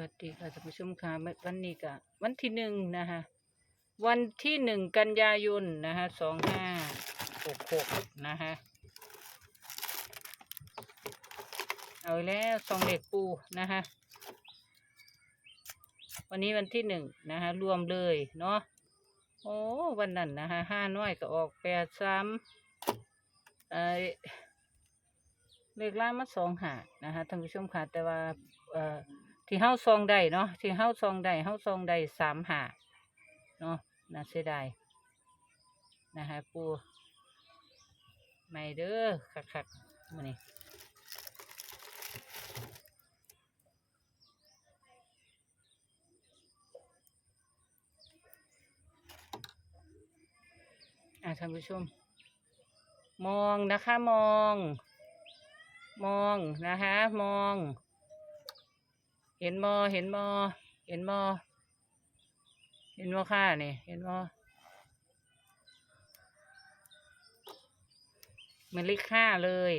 วัสดีค่ะท่านผู้ชมค่ะวันนี้ก็วันที่หนึ่งนะคะวันที่หนึ่งกันยายนนะคะสองห้าหกหกนะคะเอาแล้วสองเด็กปูนะคะวันนี้วันที่หนึ่งนะคะรวมเลยเนาะโอ้วันนั้นนะคะห้าน้อยก็ออกแปดสามเอ้ยเลขล่างมาสองหานะคะท่านผู้ชมค่ะแต่ว่าเอ่อ ที่เฮาซองได้เนาะที่เฮาซองได้เฮาซองได้สามหาเนาะน่าเสียดายนะคะปูไม่เด้อคักๆมื้อนี้อะท่านผู้ชม มองนะคะมอง มองนะคะมอง เห็นมอเห็นมอเห็นมอเห็นมอค่านี่ เห็นมอมันเลขห้าเลย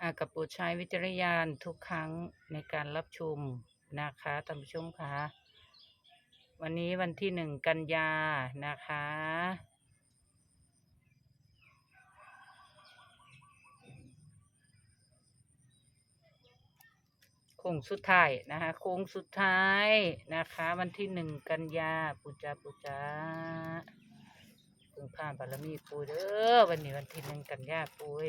อากับโปรดใช้วิจารณญาณทุกครั้งในการรับชมนะคะท่านผู้ชมคะวันนี้วันที่หนึ่งกันยานะคะ โค้งสุดท้ายนะคะโค้งสุดท้ายนะคะ วันที่หนึ่งกันยาปูจาปูจาพึ่งผ่านบารมีปูเด้อวันนี้วันที่หนึ่งกันยาปูย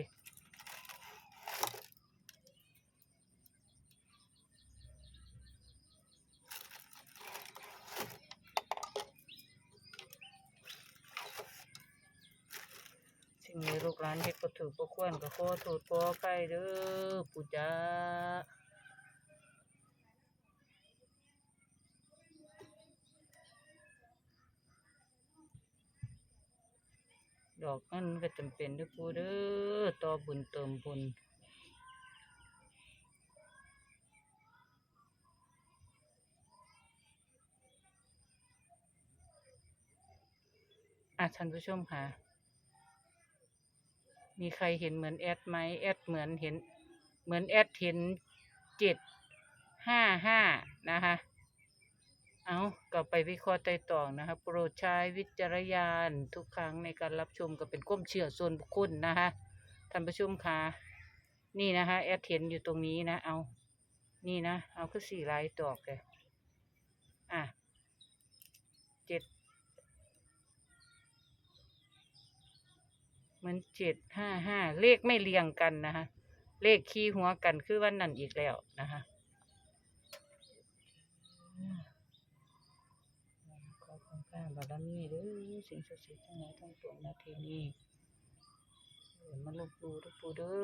สิ่งนี้ลูกหลานเฮ็ดก็ถือก็ควรก็ขอโทษขอไปเด้อปูจา ดอกนั่นก็จำเป็นด้วยปูเด้อต่อบุญเติมบุญอะท่านผู้ชมค่ะ มีใครเห็นเหมือนแอดไหมแอดเหมือนเห็น เหมือนแอดเห็นเจ็ดห้าห้านะคะ เอากลับไปวิเคราะห์ไต่ตองนะคะโปรดใช้วิจารณญาณทุกครั้งในการรับชมก็เป็นก้มเชื่อส่วนบุคคลนะคะท่านผู้ชมคะนี่นะคะแอดเห็นอยู่ตรงนี้นะ เอา นี่นะ เอาคือสี่ลายตอกเลยอะเจ็ดเหมันเจ็ดห้าห้าเลขไม่เรียงกันนะคะเลขคีหัวกันคือวันนั้นอีกแล้วนะคะ ขอคุณพระบาร มีเด้อสิ่งศักดิ์สิทธิ์ทั้งหลายทั้งปวงนาทีนี้เออมาลบดูทุกปูเด้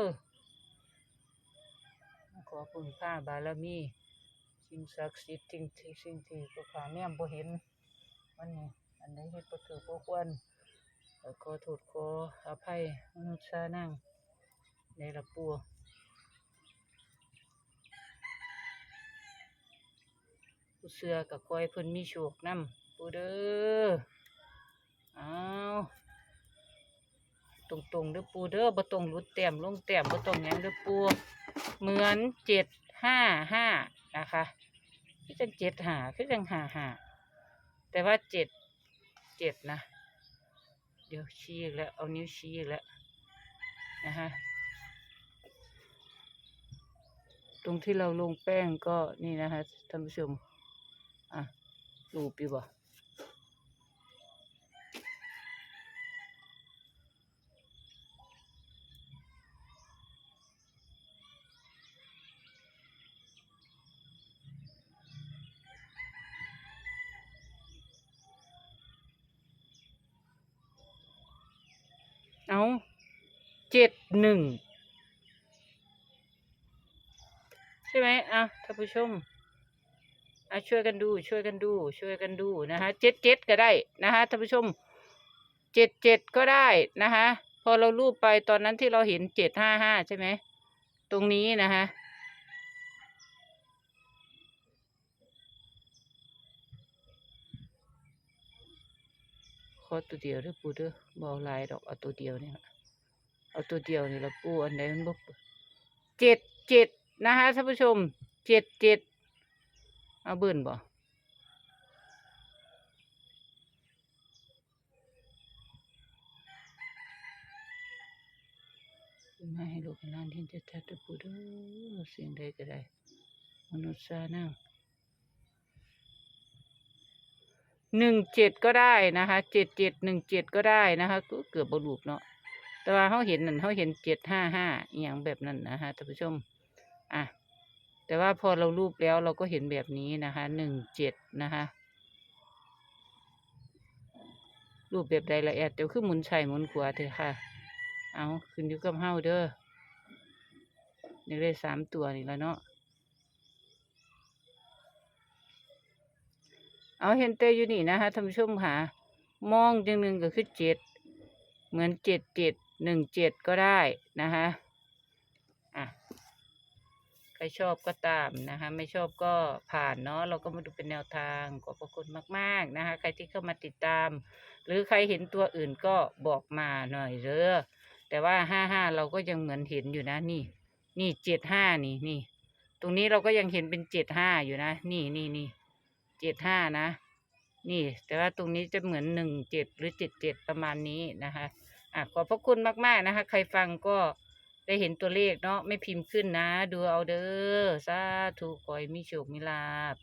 อขอคุณพระบารมีสิ่งศักดิ์สิทธิ์สิ่งที่สิ่งที่พวกข้าเนี่ยบ่เห็นมันนี่อันใดเฮ็ดบ่ถูกบ่ควรขอโทษขออภัยมนุษย์ชานั่งในละปูผู้เสือกับคอยเพิ่นมีโชคนำ ปูเด้อเอาตรงตรงๆเด้อปูเด้อบ่ต้องหลุดแต้มลงแต้มบ่ต้องหยังเด้อปูเหมือนเจ็ดห้าห้านะคะคือจังเจ็ดหาคือจังหาหาแต่ว่าเจ็ดเจ็ดนะ เดี๋ยวชี้อีกแล้ว เอานิ้วชี้อีกแล้วนะฮะตรงที่เราลงแป้งก็นี่นะคะท่านผู้ชมอะรูปอยู่บ่เอา เจ็ดหนึ่งใช่ไหมอะท่านผู้ชมอะช่วยกันดูช่วยกันดู ช่วยกันดูนะคะเจ็ดเจ็ดก็ได้นะคะท่านผู้ชมเจ็ดเจ็ดก็ได้นะคะพอเรารูปไปตอนนั้นที่เราเห็นเจ็ดห้าห้าใช่ไหมตรงนี้นะคะขอตัวเดียวเด้อปูเด้อบอาหลายดอกเอาตัวเดียวเนี่ล่ะ เอาตัวเดียวนี่ละปูอันไหนมันบ่เจ็ดเจ็ดนะคะท่านผู้ชมเจ็ดเจ็ดเอาเบิ่นบ่มาให้ลูกให้หลานที่จะชัดๆตัวปูเด้อเสียงใดก็ได้มนุษย์ซานั่งหนึ่งเจ็ดก็ได้นะคะเจ็ดเจ็ดหนึ่งเจ็ดก็ได้นะคะก็เกือบบรูปเนาะ แต่ว่าเขาเห็นนั่นเขาเห็นเจ็ดห้าห้าอย่างแบบนั้นนะคะท่านผู้ชม อะ แต่ว่าพอเรารูปแล้วเราก็เห็นแบบนี้นะคะหนึ่งเจ็ดนะคะ รูปแบบใดละเอียดเดี๋ยวขึ้นหมุนใส่หมุนขวาเถอะค่ะ เอาขึ้นอยู่กับเฮาเด้อเดี๋ยวได้สามตัวนี่แล้วเนาะเอาเห็นเตยอยู่นี่นะคะท่านผู้ชมค่ะ มองจังหนึ่งก็คือเจ็ดเหมือนเจ็ดเจ็ด หนึ่งเจ็ดก็ได้นะคะอะใครชอบก็ตามนะคะ ไม่ชอบก็ผ่านเนาะเราก็มาดูเป็นแนวทางขอบพระคุณมาก ๆนะคะ ใครที่เข้ามาติดตาม หรือใครเห็นตัวอื่นก็บอกมาหน่อยเด้อแต่ว่าห้าห้าเราก็ยังเหมือนเห็นอยู่นะนี่ นี่เจ็ดห้านี่นี่ ตรงนี้เราก็ยังเห็นเป็นเจ็ดห้าอยู่นะ นี่นี่นี่เจ็ดห้านะ นี่ แต่ว่าตรงนี้จะเหมือนหนึ่งเจ็ดหรือเจ็ดเจ็ดประมาณนี้นะคะ อะขอบพระคุณมากๆนะคะ ใครฟังก็ได้เห็นตัวเลขเนาะไม่พิมพ์ขึ้นนะ ดูเอาเด้อสาธุขอยมีโชคมีลาภ